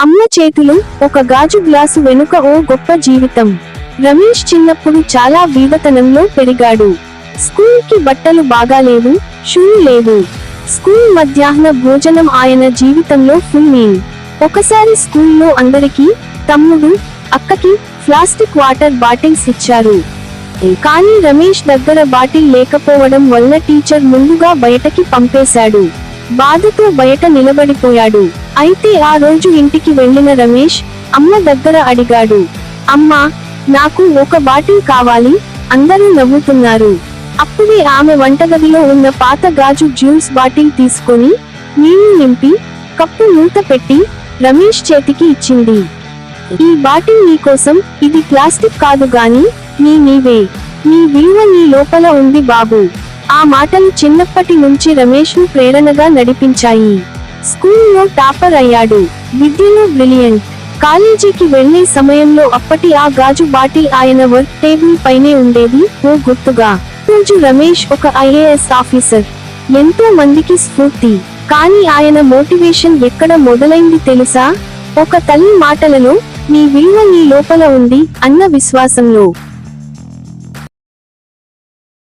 అమ్మ చేతులు ఒక గాజు గ్లాసు వెనుక ఓ గొప్ప జీవితం. రమేష్ చిన్నప్పుడు చాలా బీదతనంలో పెరిగాడు. స్కూల్కి బట్టలు బాగాలేవు షూ లేవు. స్కూల్ మధ్యాహ్న భోజనం ఆయన జీవితంలో ఫుల్ మీల్. ఒకసారి స్కూల్లో అందరికీ తమ్ముడు అక్కకి ప్లాస్టిక్ వాటర్ బాటిల్స్ ఇచ్చారు. కానీ రమేష్ దగ్గర బాటిల్ లేకపోవడం వల్ల టీచర్ ముందుగా బయటకి పంపేశాడు. బాధతో బయట నిలబడిపోయాడు. అయితే ఆ రోజు ఇంటికి వెళ్ళిన రమేష్ అమ్మ దగ్గర అడిగాడు. అమ్మా నాకు ఒక బాటిల్ కావాలి అందరూ నవ్వుతున్నారు. అప్పుడే ఆమె వంటగదిలో ఉన్న పాత గాజు జ్యూస్ బాటిల్ తీసుకొని నీళ్ళు నింపి కప్పు మూత పెట్టి రమేష్ చేతికి ఇచ్చింది. ఈ బాటిల్ నీకోసం ఇది ప్లాస్టిక్ కాదు గాని నీ నీవే. నీ విలువ నీ లోపల ఉంది బాబు. ఆ మాటలు చిన్నప్పటి నుంచి రమేష్ను ప్రేరణగా నడిపించాయి. స్కూల్లో టాపర్ అయ్యాడు. విద్యలో బ్రిలియంట్ కాలేజీకి వెళ్ళే సమయంలో అప్పటి ఆ గాజు బాటిల్ ఆయన వర్క్ టేబుల్ పైనే ఉండేది ఓ గుర్తుగా. రోజు రమేష్ ఒక ఐఏఎస్ ఆఫీసర్. ఎంతో మందికి స్ఫూర్తి. కానీ ఆయన మోటివేషన్ ఎక్కడ మొదలైంది తెలుసా? ఒక తల్లి మాటలలో నీ విలువ నీ లోపల ఉంది అన్న విశ్వాసంలో.